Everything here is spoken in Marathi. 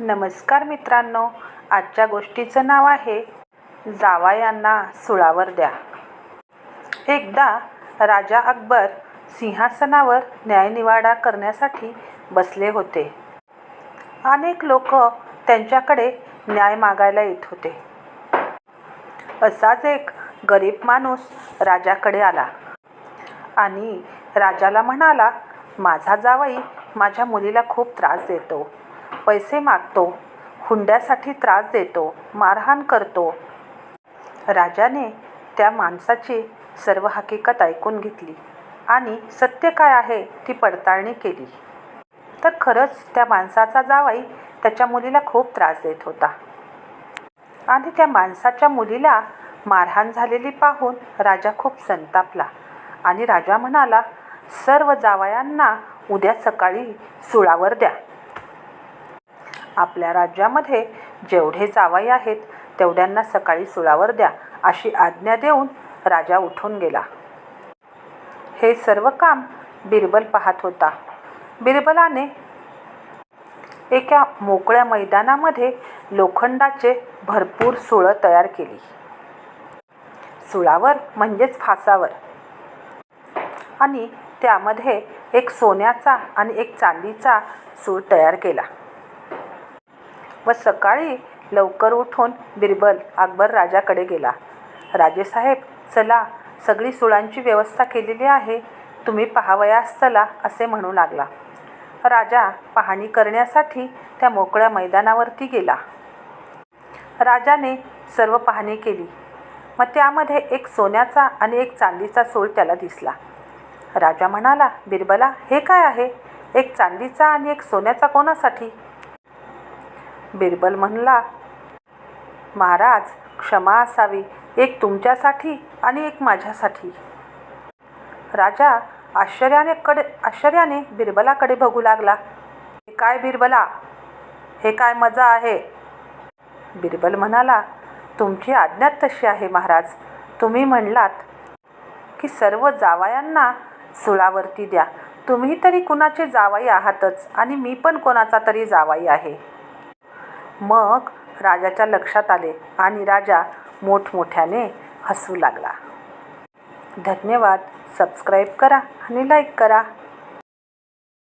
नमस्कार मित्रांनो आजच्या गोष्टीचं नाव आहे जावयांना सुळावर द्या. एकदा राजा अकबर सिंहासनावर न्यायनिवाडा करण्यासाठी बसले होते. अनेक लोक त्यांच्याकडे न्याय मागायला येत होते. असाच एक गरीब माणूस राजाकडे आला आणि राजाला म्हणाला माझा जावई माझ्या मुलीला खूप त्रास देतो. पैसे मागतो हुंड्यासाठी त्रास देतो मारहाण करतो. राजाने त्या माणसाची सर्व हकीकत ऐकून घेतली आणि सत्य काय आहे ती पडताळणी केली. तर खरंच त्या माणसाचा जावाई त्याच्या मुलीला खूप त्रास देत होता. आणि त्या माणसाच्या मुलीला मारहाण झालेली पाहून राजा खूप संतापला आणि राजा म्हणाला सर्व जावयांना उद्या सकाळी सुळावर द्या. आपल्या राज्यामध्ये जेवढे जावई आहेत तेवढ्यांना सकाळी सुळावर द्या अशी आज्ञा देऊन राजा उठून गेला. हे सर्व काम बिरबल पाहत होता. बिरबलाने एका मोकळ्या मैदानामध्ये लोखंडाचे भरपूर सुळं तयार केली. सुळावर म्हणजेच फासावर. आणि त्यामध्ये एक सोन्याचा आणि एक चांदीचा सूळ तयार केला. व सकाळी लवकर उठून बिरबल अकबर राजाकडे गेला. राजेसाहेब चला सगळी सुळांची व्यवस्था केलेली आहे तुम्ही पाहावयास चला असे म्हणू लागला. राजा पाहणी करण्यासाठी त्या मोकळ्या मैदानावरती गेला. राजाने सर्व पाहणी केली. मग त्यामध्ये एक सोन्याचा आणि एक चांदीचा सूळ त्याला दिसला. राजा म्हणाला बिरबला हे काय आहे? एक चांदीचा आणि एक सोन्याचा कोणासाठी? बिरबल म्हणला महाराज क्षमा असावी एक तुमच्यासाठी आणि एक माझ्यासाठी. राजा आश्चर्याने कडे आश्चर्याने बिरबलाकडे बघू लागला. हे काय बिरबला? हे काय मजा आहे? बिरबल म्हणाला तुमची आज्ञात तशी आहे महाराज. तुम्ही म्हणलात की सर्व जावयांना सुळावरती द्या. तुम्ही तरी कुणाचे जावाई आहातच आणि मी पण कोणाचा तरी जावाई आहे. मग राजाच्या लक्षात आले आणि राजा मोठमोठ्याने हसू लागला. धन्यवाद. सबस्क्राईब करा आणि लाईक करा.